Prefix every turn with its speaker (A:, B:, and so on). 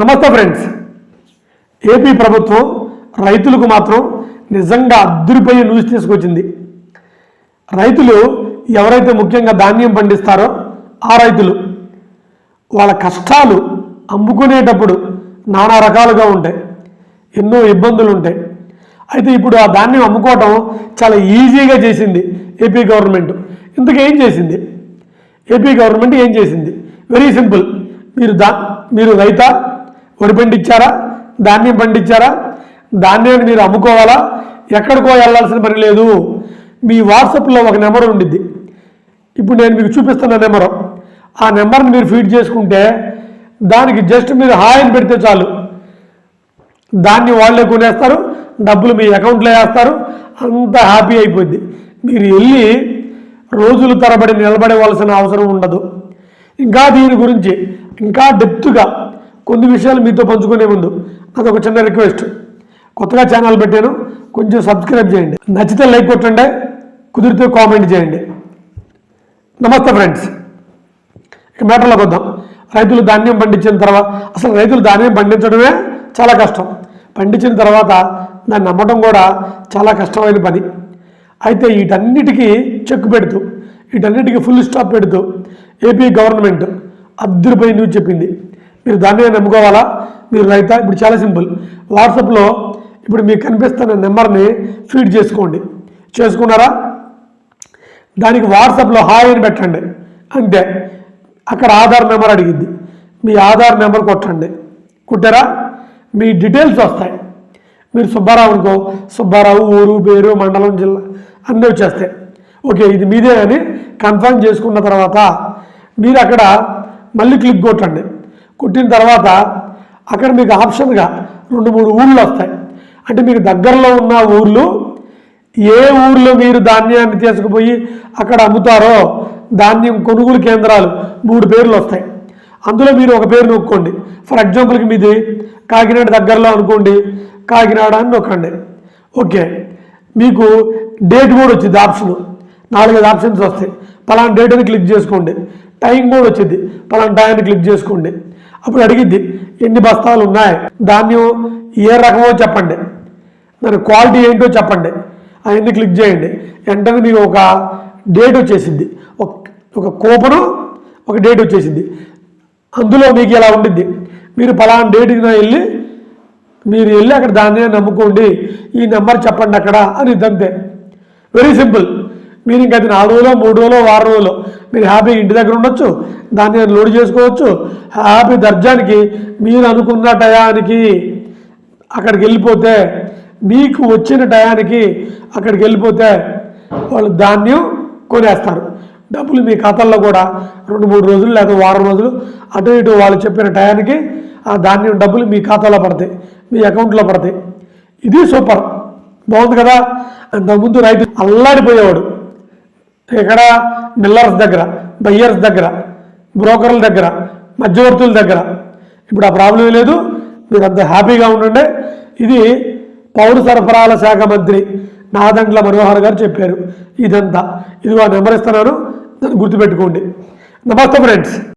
A: నమస్తే friends. AP ప్రభుత్వం రైతులకు మాత్రం నిజంగా అద్దరిపోయే న్యూస్ తీసుకొచ్చింది. రైతులు ఎవరైతే ముఖ్యంగా ధాన్యం పండిస్తారో ఆ రైతులు వాళ్ళ కష్టాలు అమ్ముకునేటప్పుడు నానా రకాలుగా ఉంటాయి. ఎన్నో ఇబ్బందులు ఉంటాయి. అయితే ఇప్పుడు ఆ ధాన్యం అమ్ముకోవటం చాలా ఈజీగా చేసింది ఏపీ గవర్నమెంట్. ఇంతకేం చేసింది? ఏపీ గవర్నమెంట్ ఏం చేసింది? వెరీ సింపుల్ మీరు దా మీరు రైతా వరి పండించారా ధాన్యం పండించారా? ధాన్యాన్ని మీరు అమ్ముకోవాలా? ఎక్కడికో వెళ్ళాల్సిన పని లేదు. మీ వాట్సాప్లో ఒక నెంబర్ ఉండిద్ది. ఇప్పుడు నేను మీకు చూపిస్తున్న నెంబరు. ఆ నెంబర్ని మీరు ఫీడ్ చేసుకుంటే దానికి జస్ట్ మీరు హాయిని అని పెడితే చాలు. దాన్ని వాళ్ళే కొనేస్తారు డబ్బులు మీ అకౌంట్లో వేస్తారు అంత హ్యాపీ అయిపోద్ది. మీరు వెళ్ళి రోజులు తరబడి నిలబడవలసిన అవసరం ఉండదు. ఇంకా దీని గురించి ఇంకా డెప్త్గా కొన్ని విషయాలు మీతో పంచుకునే ముందు అదొక చిన్న రిక్వెస్ట్. కొత్తగా ఛానల్ పెట్టాను కొంచెం సబ్స్క్రైబ్ చేయండి. నచ్చితే లైక్ కొట్టండి కుదిరితే కామెంట్ చేయండి. నమస్తే ఫ్రెండ్స్. ఇక మ్యాటర్లోకి వద్దాం. రైతులు ధాన్యం పండించిన తర్వాత అసలు రైతులు ధాన్యం పండించడమే చాలా కష్టం. పండించిన తర్వాత దాన్ని నమ్మటం కూడా చాలా కష్టమైన పని. అయితే వీటన్నిటికీ చెక్ పెడుతూ వీటన్నిటికీ ఫుల్ స్టాప్ పెడుతూ ఏపీ గవర్నమెంట్ అద్దరిపోయి న్యూస్ చెప్పింది. మీరు దాన్ని నమ్ముకోవాలా? మీరు రైతా ఇప్పుడు చాలా సింపుల్. వాట్సాప్లో ఇప్పుడు మీకు కనిపిస్తున్న నెంబర్ని ఫీడ్ చేసుకోండి. చేసుకున్నారా? దానికి వాట్సాప్లో హాయ్ అని పెట్టండి. అంతే. అక్కడ ఆధార్ నెంబర్ అడిగిద్ది మీ ఆధార్ నెంబర్ కొట్టండి. కొట్టారా? మీ డీటెయిల్స్ వస్తాయి. మీరు సుబ్బారావు అనుకో సుబ్బారావు ఊరు పేరు మండలం జిల్లా అన్నీ వచ్చేస్తాయి. ఓకే ఇది మీదే అని కన్ఫర్మ్ చేసుకున్న తర్వాత మీరు అక్కడ మళ్ళీ క్లిక్ కొట్టండి. కొట్టిన తర్వాత అక్కడ మీకు ఆప్షన్గా రెండు మూడు ఊళ్ళు వస్తాయి. అంటే మీకు దగ్గరలో ఉన్న ఊర్లు ఏ ఊర్లో మీరు ధాన్యాన్ని తీసుకుపోయి అక్కడ అమ్ముతారో ధాన్యం కొనుగోలు కేంద్రాలు మూడు పేర్లు వస్తాయి. అందులో మీరు ఒక పేరు నొక్కోండి. ఫర్ ఎగ్జాంపుల్కి మీది కాకినాడ దగ్గరలో అనుకోండి కాకినాడ అని నొక్కండి. ఓకే. మీకు డేట్ కూడా వచ్చింది ఆప్షన్. నాలుగైదు ఆప్షన్స్ వస్తాయి. పలానా డేట్ అని క్లిక్ చేసుకోండి. టైం కూడా వచ్చింది పలానా టైంని క్లిక్ చేసుకోండి. అప్పుడు అడిగిద్ది ఎన్ని బస్తాలు ఉన్నాయి? ధాన్యం ఏ రకమో చెప్పండి. దాని క్వాలిటీ ఏంటో చెప్పండి. అవన్నీ క్లిక్ చేయండి. వెంటనే మీకు ఒక డేట్ వచ్చేసింది. ఒక ఒక కూపను ఒక డేట్ వచ్చేసింది. అందులో మీకు ఇలా ఉండిద్ది. మీరు పలానా డేట్కి వెళ్ళి మీరు వెళ్ళి అక్కడ దాన్ని నమ్ముకోండి. ఈ నెంబర్ చెప్పండి అక్కడ అని ఇద్దంతే వెరీ సింపుల్. మీరు ఇంకా అది నాలుగు రోజులో మూడు రోజులో వారం రోజులో మీరు హ్యాపీ ఇంటి దగ్గర ఉండొచ్చు దాన్ని లోడ్ చేసుకోవచ్చు. హ్యాపీ దర్జానికి మీరు అనుకున్న టయానికి అక్కడికి వెళ్ళిపోతే మీకు వచ్చిన టయానికి అక్కడికి వెళ్ళిపోతే వాళ్ళు ధాన్యం కొనేస్తారు. డబ్బులు మీ ఖాతాల్లో కూడా రెండు మూడు రోజులు లేదా వారం రోజులు అటు ఇటు వాళ్ళు చెప్పిన టయానికి ఆ ధాన్యం డబ్బులు మీ ఖాతాలో పడతాయి మీ అకౌంట్లో పడతాయి. ఇది సూపర్. బాగుంది కదా? అంతకుముందు రైతు అల్లాడిపోయేవాడు. ఇక్కడ మిల్లర్స్ దగ్గర బయ్యర్స్ దగ్గర బ్రోకర్ల దగ్గర మధ్యవర్తుల దగ్గర. ఇప్పుడు ఆ ప్రాబ్లం లేదు మీరు అంత హ్యాపీగా ఉండండి. ఇది పౌర సరఫరాల శాఖ మంత్రి నాదండ్ల మనోహర్ గారు చెప్పారు. ఇదంతా. ఇదిగో ఆ నెంబర్ ఇస్తున్నాను దాన్ని గుర్తుపెట్టుకోండి. నమస్తే ఫ్రెండ్స్.